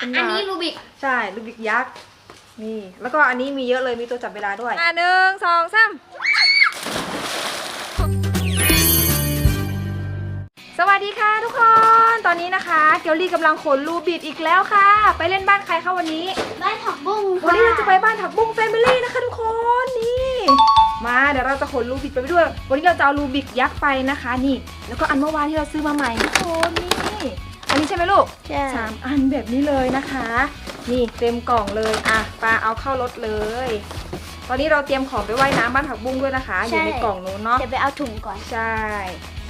เป็นอันนี้แบบรูบิก ใช่ลูบิกยักษ์นี่ แล้วก็อันนี้มีเยอะเลยมีตัวจับเวลาด้วยอะหนึ่งสองสามสวัสดีค่ะทุกคน ตอนนี้นะคะ เกียวลี่กำลังขนลูบิกอีกแล้วค่ะ ไปเล่นบ้านใครคะวันนี้ บ้านผักบุ้งวันนี้เราจะไปบ้านผักบุ้งแฟมิลี่นะคะทุกคนนี่ มาเดี๋ยวเราจะขนลูบิกไปด้วย วันนี้เราจะเอาลูบิกยักษ์ไปนะคะ นี่ แล้วก็อันเมื่อวานที่เราซื้อมาใหม่ทุกคนนี่ อันนี้ใช่ไหมลูกใช่สามอันแบบนี้เลยนะคะ นี่เต็มกล่องเลยอะปาเอาเข้ารถเลย ตอนนี้เราเตรียมของไปว่ายน้ำบ้านผักบุ้งด้วยนะคะ อยู่ในกล่องนู้นเนาะเดี๋ยวไปเอาถุงก่อน ใช่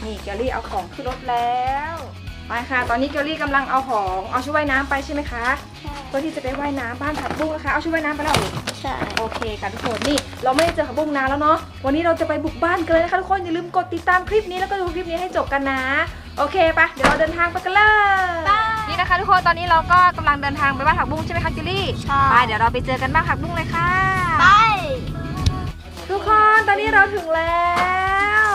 นี่เกลลี่เอาของขึ้นรถแล้วไปค่ะ ตอนนี้เกลลี่กำลังเอาของเอาชุดว่ายน้ำไปใช่ไหมคะใช่เพื่อที่จะไปว่ายน้ำบ้านผักบุ้งนะคะ เอาชุดว่ายน้ำไปแล้วเหรอใช่โอเคค่ะทุกคนนี่เราไม่ได้เจอผักบุ้งนานแล้วเนาะวันนี้เราจะไปบุกบ้านกันเลยนะคะทุกคนอย่าลืมกดติดตามคลิปนี้แล้วก็ดูคลิปนี้ให้จบกันนะ โอเคปะเดี๋ยวเราเดินทางไปกันเลยนี่นะคะทุกคนตอนนี้เราก็กำลังเดินทางไปบ้านผักบุ้งใช่ไหมคะจิลลี่ใช่ไปเดี๋ยวเราไปเจอกันบ้านผักบุ้งเลยค่ะ ไป ทุกคนตอนนี้เราถึงแล้ว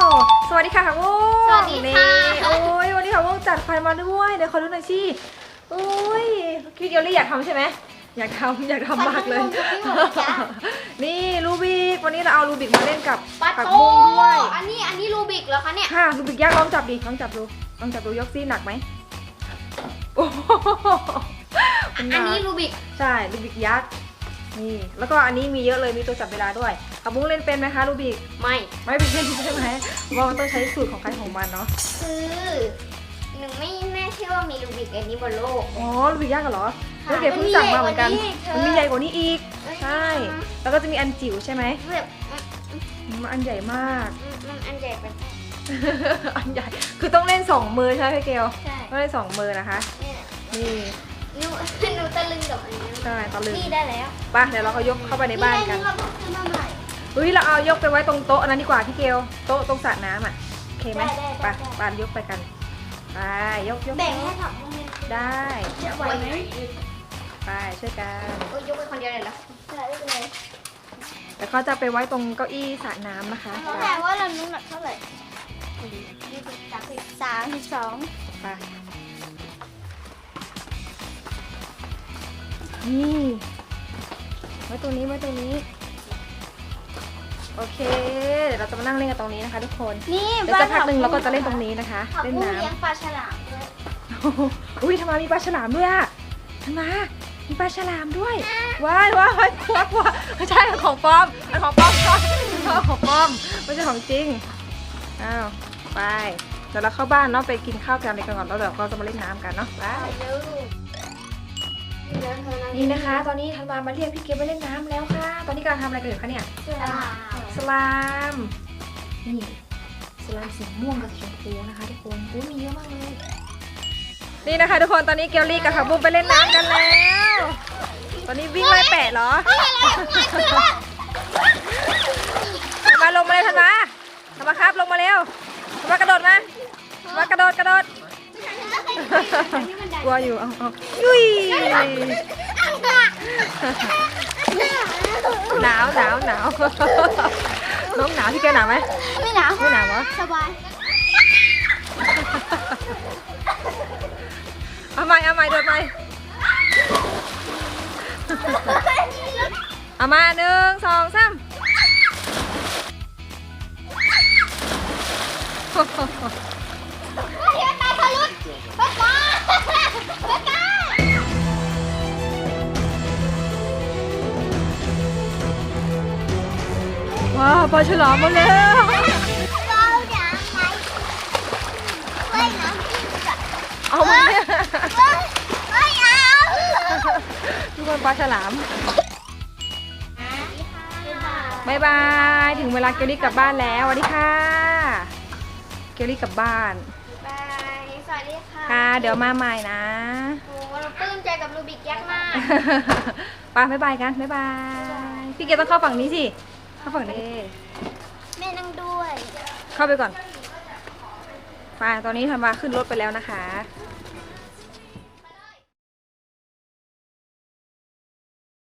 สวัสดีค่ะผักบุ้งสวัสดีค่ะ นี่โอ้ยวันนี้ผักบุ้งจัดไฟมาด้วยเดี๋ยวขอดูหน่อยสิโอ้ยพี่เกลลี่อยากทำใช่ไหมอยากทำอยากทำมากเลย นี่รูบิกวันนี้เราเอารูบิกมาเล่นกับปัดผักโตบุ้งด้วย อันนี้อันนี้รูบิกเหรอคะเนี่ย ค่ะรูบิกยักษ์ลองจับดิลองจับดู ลองจับดูยกซี่หนักไหมโอ้โหมันหอันกนี้รูบิกใช่รูบิกยักษ์นี่ แล้วก็อันนี้มีเยอะเลยมีตัวจับเวลาด้วยผักบุ้งเล่นเป็นไหมคะรูบิกไม่ไม่เป็นใช่ไหมเพราะว่ามันต้องใช้สูตรของใครของมันเนาะคือหนึ่งไม่แน่เชื่อว่ามีรูบิกอันนี้บนโลก อ๋อรูบิกยักษ์เหรอค่ะแล้วเด็กเพิ่งสั่งมาเหมือนกัน มัมันนมีมีใหใหญ่ญ่กกว่าว่านี้ นี้อีก ใช่ แล้วก็จะมีอันจิ๋วใช่ไหมแบบมันอันใหญ่มาก มันอันใหญ่ไป อันใหญ่ คือต้องเล่น สองมือใช่ไหมพี่เกลใช่ต้องเล่นสองมือนะคะ เนี่ยนี่หนูหนูตะลึงกับอันนี้ใช่ตะลึงนี่ได้แล้วไป่ะเดี๋ยวเราก็ยกเข้าไปในบ้านกัน เราต้องซื้อมาใหม่ เฮ้ยเราเอายกไปไว้ตรงโต๊ะอันนั้นดีกว่าพี่เกลโต๊ะตรงสระน้ำอะโอเคไหมได้ได้ไปได้ปานยกไปกันไปยกยกแบ่งให้ผักบุ้งเลยได้ไหวไหมไปช่วยกันโอ้ยยกไปคนเดียวเลยเหรอใช่ไม่เป็นไรแต่เขาจะไปไว้ตรงเก้าอี้สระน้ำนะคะ แต่ว่าเราน้ำหนักเท่าไหร่ ยี่สิบสามสิบสามสิบสองไปนี่ไว้ตรงนี้ไว้ตรงนี้ โอเค เดี๋ยวเราจะมานั่งเล่นกันตรงนี้นะคะทุกคน นี่เดี๋ยวสักพักหนึ่งเราก็จะเล่นตรงนี้นะคะผักเล่นบุ้งน้ำเลี้ยงปลาฉลามด้วยโอ้โหอุ้ยทำไมมีปลาฉลามด้วยอะทำไมมีปลาฉลามด้วยว้ายว้ายว้ายว้ายว้ายไม่ใช่ของปลอมอันของปลอมก่อนของปลอมไม่ใช่ของจริงอ้าว ไปเดี๋ยวเราเข้าบ้านเนาะไปกินข้าวกันอะไรกันก่อนแล้วเดี๋ยวเราจะมาเล่นน้ำกันเนาะไปนี่นะคะ ตอนนี้ธันวามาเรียกพี่เกมไปเล่นน้ำแล้วค่ะ ตอนนี้กำลังทำอะไรกันอยู่คะเนี่ยสลามนี่สลามสีม่วงกับสีชมพูนะคะทุกคนอุ้ยมีเยอะมากเลยนี่นะคะ ทุกคนตอนนี้เกลลี่กับผักบุ้งไปเล่นน้ำกันแล้ว ตอนนี้วิ่งไล่แปะเหรอธันมาลงมาเลยธันมาธันมาครับลงมาเร็วธัน มากระโดดมาธันมากระโดดกระโดด กลัวอยู่เอาเอายุยหนาวหนาวหนาวน้องหนาวพี่แกหนาวไหมไม่หนาวไม่หนาววะสบายเอาใหม่เอาใหม่โดดใหม่เอามาหนึ่งสองสาม เดี๋ยวตาทะลุไปก่อนไปก่อนว้าวปลาฉลามมาแล้วเราอยากไปว่ายน้ำที่สระเอามาเนี่ยไม่เอาทุกคนปลาฉลามบายบาย ถึงเวลาเกลลี่กลับบ้านแล้วสวัสดีค่ะ เกลลี่กลับบ้านบาย สวัสดีค่ะค่ะเดี๋ยวมาใหม่นะโอ้เราปลื้มใจกับรูบิกยักษ์มากไปบ๊ายบายกันบ๊ายบาย พี่เกลต้องเข้าฝั่งนี้สิ เข้าฝั่งนี้ แม่นั่งด้วย เข้าไปก่อนไปตอนนี้ธันวาขึ้นรถไปแล้วนะคะ